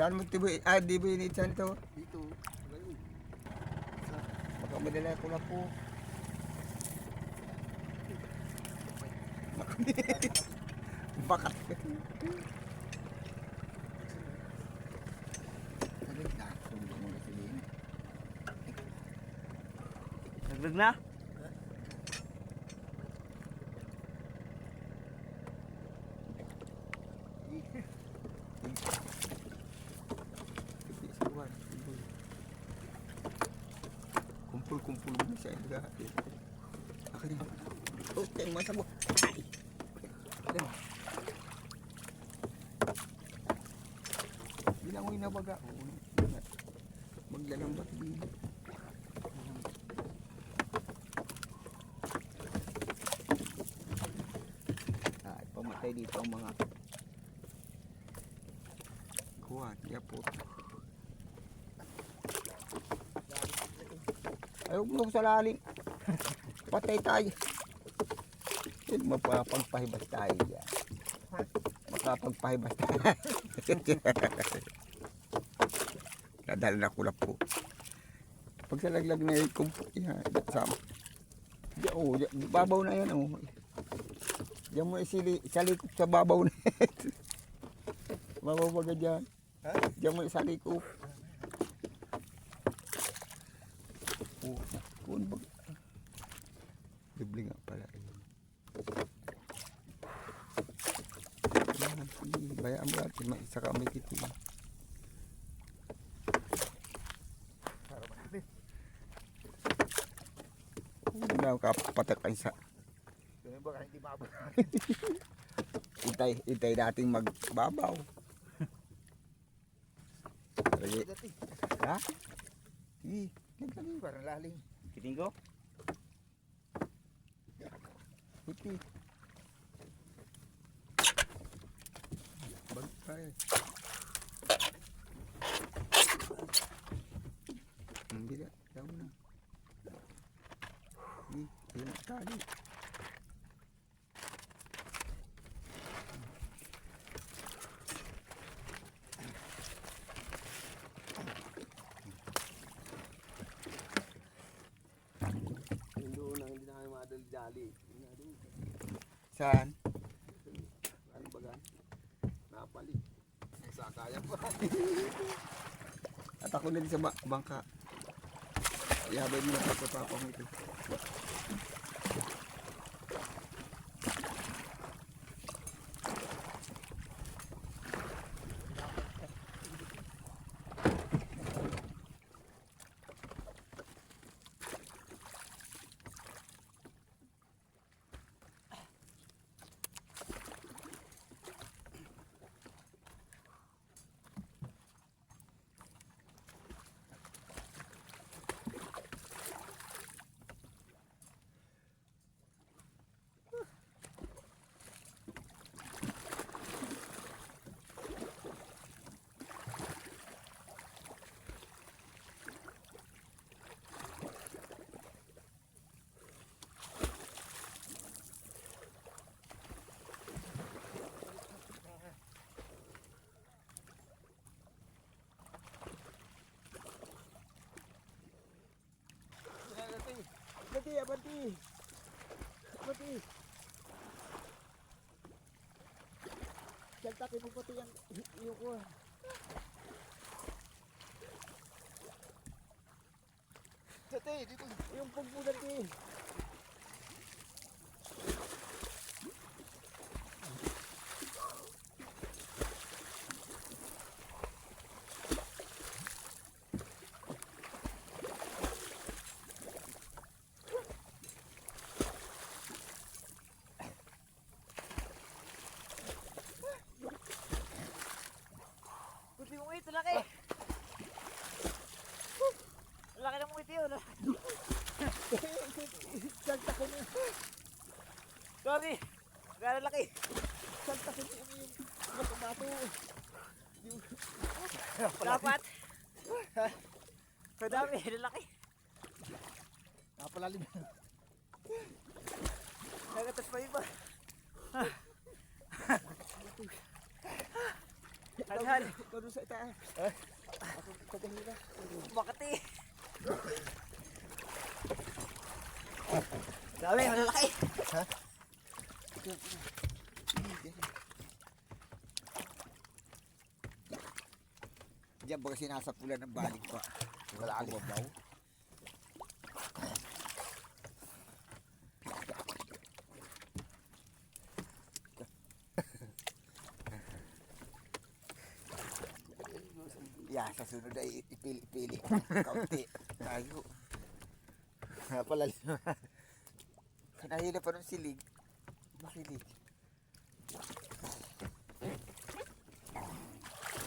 Saan mo tibo? Ah, di ba yun saan to? Dito. Baka madala ko na po. Bakat. Nagdag na? Kumpul-kumpul mo siya. Akin na. Oh, tayo masa mo. Ay. Alam. Bilang ko inabaga. Maglalambat din. Ay, pamatay dito ang mga kuha, kaya po. Ay, huwag mo sa lalim. Patay tayo. Yun, mapapagpahibas tayo yan. Makapagpahibas tayo. Nadala na na po. Pag sa laglag na yung kumpo, yan, sama. Diyan, oh, diyan, babaw na yan, oh. Diyan mo isili, sa likod sa babaw na yan. babaw baga dyan. Ha? Diyan mo sa likod. Oh, kung bag... Bibli nga pala. Ayun. Yan, sige. Bayaan mo natin. May isa ka may kiti. Para makapit. Hindi na kapatakay sa... Ganun ba hindi mababa? Itay, itay natin magbabaw. Sige. Ha? Sige. Nagsabi. Parang lalim. Kiting ko? Tayo. Ang bigat. Daw na. Hindi. Hindi na tali. Yung doon na hindi na kayo madali-dali. Yun nga doon. Saan? Ano ba gan? Napali. Sa kaya pa. At ako na din sa ba- bangka. Ihabay mo na mo ito. Pati yung iyo ko. Dati, dito. Yung pugpo dati. Puti mo ito, laki! Laki ng ngiti yun. Salta ko na. Sorry! Gano'n laki! Salta ko na yung bato-bato. Dapat! Kadami, lalaki. Napalalim. Nagatas pa iba. Ikaw doon sa itaas. Ako kagahira. Makati. Dami, malalaki. Diyan baga sinasapulan ng baling pa. Wala akong babaw. Yeah, sa sunod ay ipili-pili. Kaunti. Tayo. Pala. Kanahila pa ng silig. Makilig.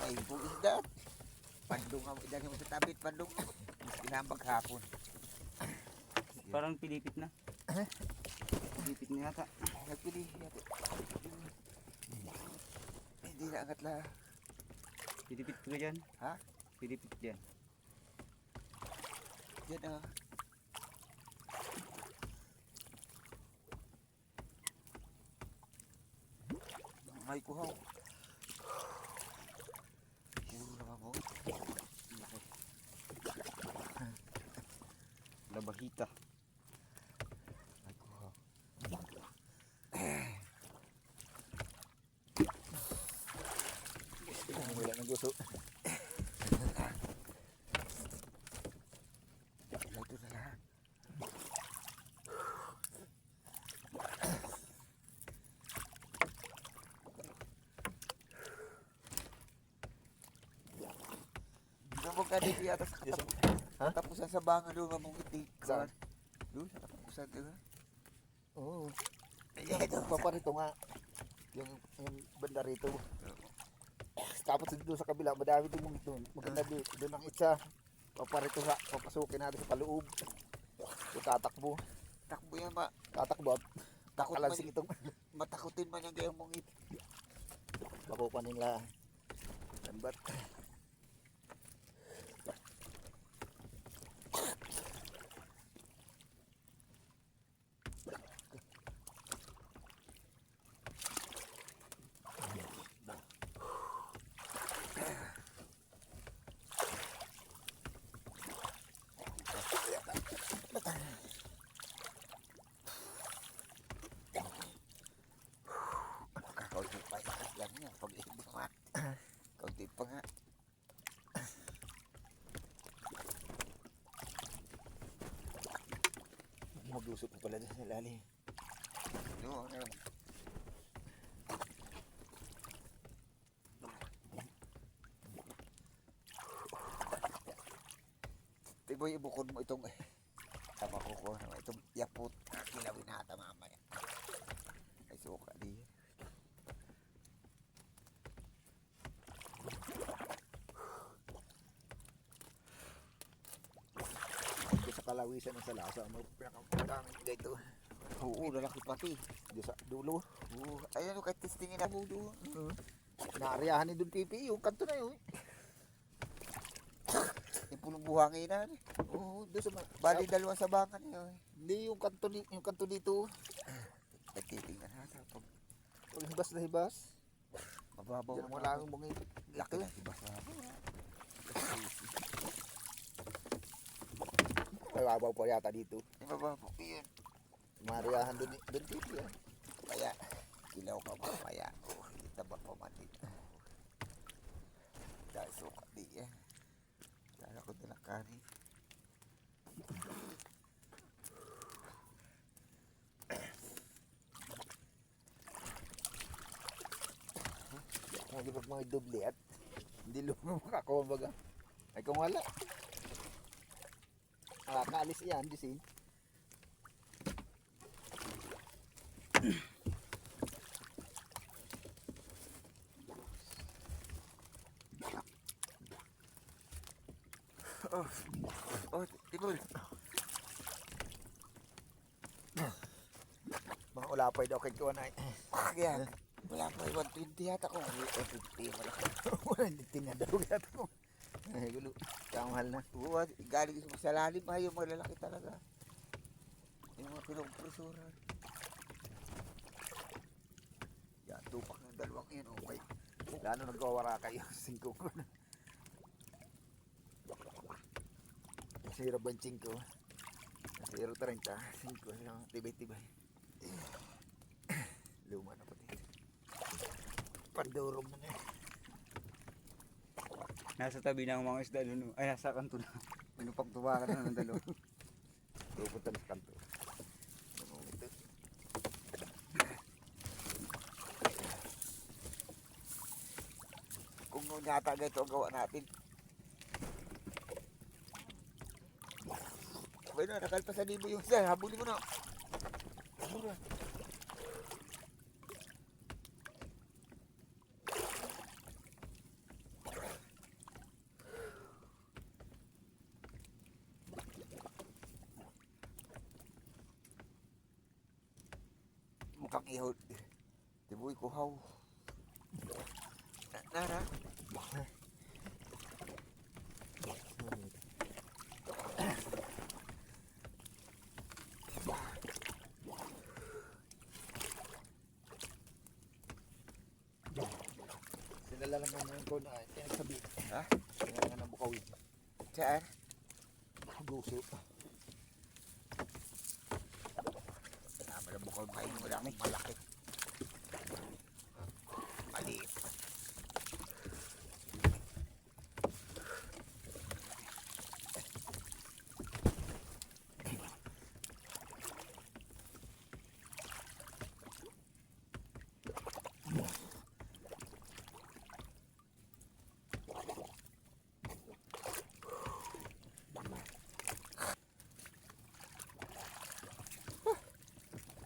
Ay, bugis dat. Pandong ang dahil mo sa tabit, pandong. Pinambag hapon. Parang pilipit na. Pilipit na yata. Nagpili. Hindi na angat la. Pilipit ko dyan. Ha? Pilipit dyan. Yan ah. May kuhaw. Siguro naman mo. Laki. Labahita. May kuhaw. Wala ng gusto. Ito na lahat. Gabog Ha? katapusan sa banga doon mamong itik. Saan? Doon sa katapusan doon. Oo. Ayan, ito. Paparito nga. Yung, yung banda rito. Tapos doon sa kabila, madami din yung doon. Maganda doon. Doon ang itsa. Paparito nga. Papasukin natin sa paloob. Yung tatakbo. Takbo yan ma. Tatakbo at Takot man, kalansing itong matakutin man yung gayong mong itik. makukuha nila. Lambat. Kaunti pa yan niya. Pag hindi ma. Kaunti pa nga. Maglusot pa pala dyan sa lalim. Doon. ano. Tiboy, ibukod mo itong tama ko ko itong yaput kilawin nata mamaya ay suka di Doon sa kalawisan ng salasa. May pinakamadaming dito. oo lalaki pati Doon sa dulo. oo ayun kahit testingin na mo doon Naariyahan ni Don Pipi. Yung kanto na yun. yung pulong buhangin na Oo, doon sa bali dalawa sa baka niyo Hindi yung kanto, ni- yung kanto dito. nagtitingnan pag Pag hibas na hibas. mababaw Diyan mo lang mga laki na diba sa May babaw pa yata dito. mababaw yun Mariyahan doon doon Pipi. ah. Kaya, kilaw ka mamaya. Oh, kita ba pa dito? Dahil suka di eh. Dahil ako din ang kanin. Mga pag mga doble at hindi lumang makakuha baga. Ay kung wala. Nakakaalis yan, disin. Oh, oh, tibol. Mga ulapay daw kay Kuan ay. Kaya, wala pa 120 yata ko. 150 malaki. Wala hindi tingnan daw yata ko. Ay gulo. Kaya na. Oo, galing sa lalim ay yung malalaki talaga. Yung mga pinong-presura. Yan, tupak ng dalawang yun. Okay. Lalo nagkawara kayo. Singko ko na. Zero banching ko. Zero 30. Singko. Yung tibay-tibay. Luma na pati. Pandurong na na. Nasa tabi ng mga isda doon. Ay, nasa kanto na. Pinupagtubakan na ng dalawa. Pupunta na sa kanto. Kung nyata ganito ang gawa natin. Sabay na, nakalpasan din mo yung isa. Habulin mo na. Habulin na. Nara. Sinala lang naman ko na yan sabi. Ha? Kaya nga nabukawin. Saan? Guso. Tama na bukal pa yung malaki. Malaki. Maliit.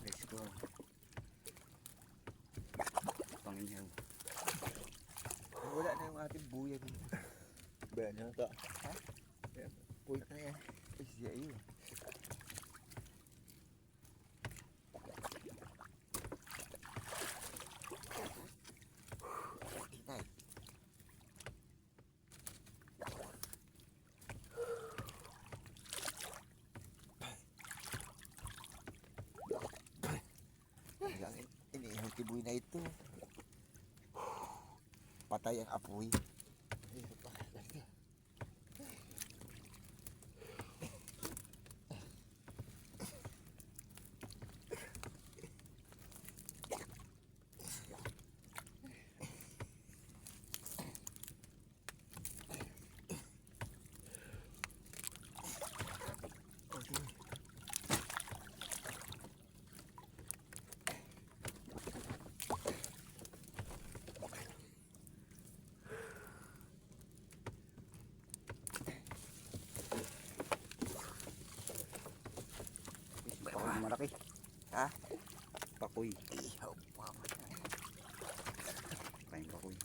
Let's go. Panginhaw. Wala na yung ating buya dito. Bayan niya ito. Ha? Ayan. Puwit na yan. Ay, siya yun. Inay. Ang inihang tiboy na ito. Patay ang apoy. Pakoy malaki. Ha? Pakoy. Ihaw pa. Kain pakoy.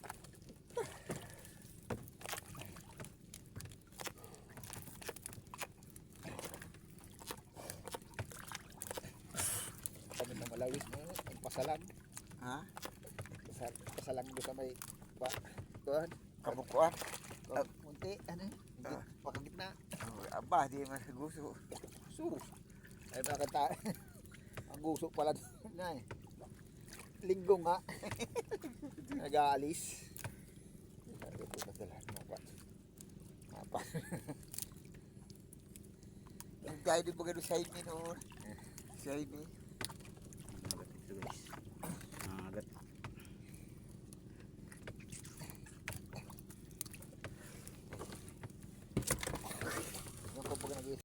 Kami na malawis mo. Ang pasalang. Ha? Pasal, pasalang doon sa may pa. Doon. Kabukuan? Oh, munti. Ano? Ah. Pakagitna. Oh, aba, di man gusto. Sus. Ay nakata. Ang guso pala na eh. Linggo nga. Nag-aalis. Sabi ko padala. Mapa. Mapa. Yung tayo di ba gano'n sa inyo noon? Sa inyo. Malapit to guys.